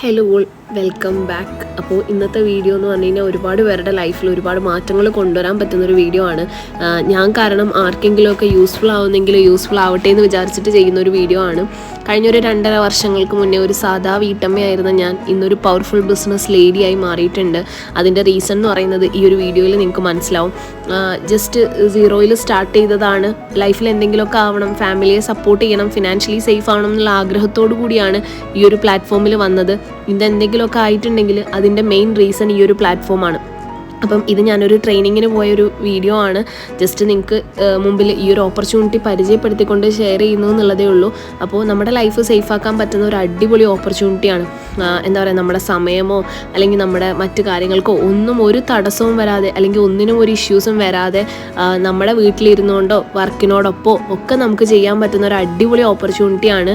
Hello all welcome back അപ്പോൾ ഇന്നത്തെ video എന്ന് പറഞ്ഞു കഴിഞ്ഞാൽ ഒരുപാട് പേരുടെ ലൈഫിൽ ഒരുപാട് മാറ്റങ്ങൾ കൊണ്ടുവരാൻ പറ്റുന്നൊരു വീഡിയോ ആണ്. ഞാൻ കാരണം ആർക്കെങ്കിലുമൊക്കെ യൂസ്ഫുൾ ആവുന്നെങ്കിൽ യൂസ്ഫുൾ ആവട്ടെ എന്ന് വിചാരിച്ചിട്ട് ചെയ്യുന്ന ഒരു വീഡിയോ ആണ് കഴിഞ്ഞൊരു രണ്ടര വർഷങ്ങൾക്ക് മുന്നേ ഒരു സാധാ വീട്ടമ്മയായിരുന്ന ഞാൻ ഇന്നൊരു പവർഫുൾ ബിസിനസ് ലേഡിയായി മാറിയിട്ടുണ്ട്. അതിന്റെ റീസൺ എന്ന് പറയുന്നത് ഈ ഒരു വീഡിയോയിൽ നിങ്ങൾക്ക് മനസ്സിലാവും. ജസ്റ്റ് സീറോയിൽ സ്റ്റാർട്ട് ചെയ്തതാണ്. ലൈഫിൽ എന്തെങ്കിലുമൊക്കെ ആവണം ഫാമിലിയെ സപ്പോർട്ട് ചെയ്യണം ഫിനാൻഷ്യലി സേഫ് ആവണം എന്നുള്ള ആഗ്രഹത്തോടു കൂടിയാണ് ഈ ഒരു പ്ലാറ്റ്ഫോമിൽ വന്നത്. ഇത് എന്തെങ്കിലുമൊക്കെ ആയിട്ടുണ്ടെങ്കിൽ അതിന്റെ മെയിൻ റീസൺ ഈ ഒരു പ്ലാറ്റ്ഫോമാണ് അപ്പം ഇത് ഞാനൊരു ട്രെയിനിങ്ങിന് പോയൊരു വീഡിയോ ആണ്. ജസ്റ്റ് നിങ്ങൾക്ക് മുമ്പിൽ ഈ ഒരു ഓപ്പർച്യൂണിറ്റി പരിചയപ്പെടുത്തിക്കൊണ്ട് ഷെയർ ചെയ്യുന്നു എന്നുള്ളതേ ഉള്ളൂ. അപ്പോൾ നമ്മുടെ ലൈഫ് സേഫ് ആക്കാൻ പറ്റുന്ന ഒരു അടിപൊളി ഓപ്പർച്യൂണിറ്റിയാണ് എന്താ പറയുക നമ്മുടെ സമയമോ അല്ലെങ്കിൽ നമ്മുടെ മറ്റു കാര്യങ്ങൾക്കോ ഒന്നും ഒരു തടസ്സവും വരാതെ അല്ലെങ്കിൽ ഒന്നിനും ഒരു ഇഷ്യൂസും വരാതെ നമ്മുടെ വീട്ടിലിരുന്നുകൊണ്ടോ വർക്കിനോടൊപ്പോ ഒക്കെ നമുക്ക് ചെയ്യാൻ പറ്റുന്ന ഒരു അടിപൊളി ഓപ്പർച്യൂണിറ്റിയാണ്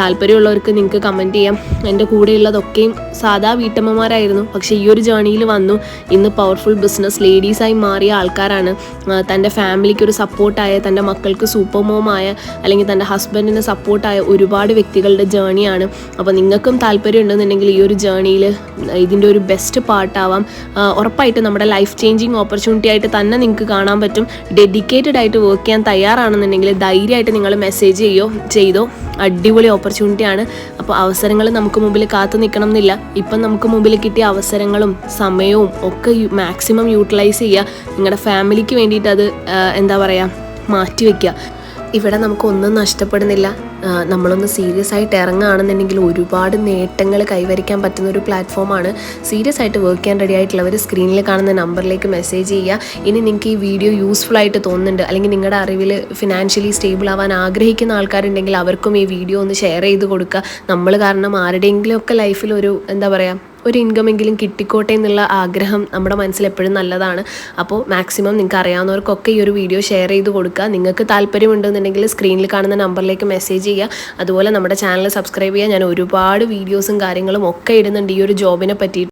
താല്പര്യമുള്ളവർക്ക് നിങ്ങൾക്ക് കമന്റ് ചെയ്യാം. എന്റെ കൂടെയുള്ളതൊക്കെയും സാധാ വീട്ടമ്മമാരായിരുന്നു. പക്ഷേ ഈ ഒരു ജേണിയിൽ വന്നു. ഇന്ന് പവർഫുൾ ബിസിനസ് ലേഡീസായി മാറിയ ആൾക്കാരാണ്. തന്റെ ഫാമിലിക്ക് ഒരു സപ്പോർട്ടായ തന്റെ മക്കൾക്ക് സൂപ്പർ മോമായ അല്ലെങ്കിൽ തന്റെ ഹസ്ബൻഡിന് സപ്പോർട്ടായ ഒരുപാട് വ്യക്തികളുടെ ജേണിയാണ് അപ്പോൾ നിങ്ങൾക്കും താല്പര്യം ഉണ്ടെന്നുണ്ടെങ്കിൽ ഈ ഒരു ജേണിയിൽ ഇതിന്റെ ഒരു ബെസ്റ്റ് പാർട്ടാവാം ഉറപ്പായിട്ട് നമ്മുടെ ലൈഫ് ചേഞ്ചിങ് ഓപ്പർച്യൂണിറ്റി ആയിട്ട് തന്നെ നിങ്ങൾക്ക് കാണാൻ പറ്റും. ഡെഡിക്കേറ്റഡ് ആയിട്ട് വർക്ക് ചെയ്യാൻ തയ്യാറാണെന്നുണ്ടെങ്കിൽ ധൈര്യമായിട്ട് നിങ്ങൾ മെസ്സേജ് ചെയ്യോ ചെയ്തോ. അടിപൊളി ഓപ്പർച്യൂണിറ്റിയാണ് അപ്പോൾ അവസരങ്ങൾ നമുക്ക് മുമ്പിൽ കാത്തു നിൽക്കണം എന്നില്ല ഇപ്പം നമുക്ക് മുമ്പിൽ കിട്ടിയ അവസരങ്ങളും സമയവും ഒക്കെ മാക്സിമം യൂട്ടിലൈസ് ചെയ്യുക. നിങ്ങളുടെ ഫാമിലിക്ക് വേണ്ടിയിട്ട് അത് എന്താ പറയുക മാറ്റി വയ്ക്കുക ഇവിടെ നമുക്കൊന്നും നഷ്ടപ്പെടുന്നില്ല. നമ്മളൊന്ന് സീരിയസ് ആയിട്ട് ഇറങ്ങുകയാണെന്നുണ്ടെങ്കിൽ ഒരുപാട് നേട്ടങ്ങൾ കൈവരിക്കാൻ പറ്റുന്ന ഒരു പ്ലാറ്റ്ഫോമാണ് സീരിയസ് ആയിട്ട് വർക്ക് ചെയ്യാൻ റെഡി ആയിട്ടുള്ളവർ സ്ക്രീനിൽ കാണുന്ന നമ്പറിലേക്ക് മെസ്സേജ് ചെയ്യുക. ഇനി നിങ്ങൾക്ക് ഈ വീഡിയോ യൂസ്ഫുൾ ആയിട്ട് തോന്നുന്നുണ്ട് അല്ലെങ്കിൽ നിങ്ങളുടെ അറിവിൽ ഫിനാൻഷ്യലി സ്റ്റേബിൾ ആവാൻ ആഗ്രഹിക്കുന്ന ആൾക്കാരുണ്ടെങ്കിൽ അവർക്കും ഈ വീഡിയോ ഒന്ന് ഷെയർ ചെയ്ത് കൊടുക്കുക. നമ്മൾ കാരണം ആരുടെയെങ്കിലും ഒക്കെ ലൈഫിൽ ഒരു എന്താ പറയുക ഒരു ഇൻകമെങ്കിലും കിട്ടിക്കോട്ടെ എന്നുള്ള ആഗ്രഹം നമ്മുടെ മനസ്സിൽ എപ്പോഴും നല്ലതാണ്. അപ്പോൾ മാക്സിമം നിങ്ങൾക്ക് അറിയാവുന്നവർക്കൊക്കെ ഈ ഒരു വീഡിയോ ഷെയർ ചെയ്ത് കൊടുക്കുക. നിങ്ങൾക്ക് താല്പര്യമുണ്ടെന്നുണ്ടെങ്കിൽ സ്ക്രീനിൽ കാണുന്ന നമ്പറിലേക്ക് മെസ്സേജ് ചെയ്യുക. അതുപോലെ നമ്മുടെ ചാനൽ സബ്സ്ക്രൈബ് ചെയ്യുക. ഞാൻ ഒരുപാട് വീഡിയോസും കാര്യങ്ങളും ഒക്കെ ഇടുന്നുണ്ട് ഈ ഒരു ജോബിനെ പറ്റിയിട്ട്.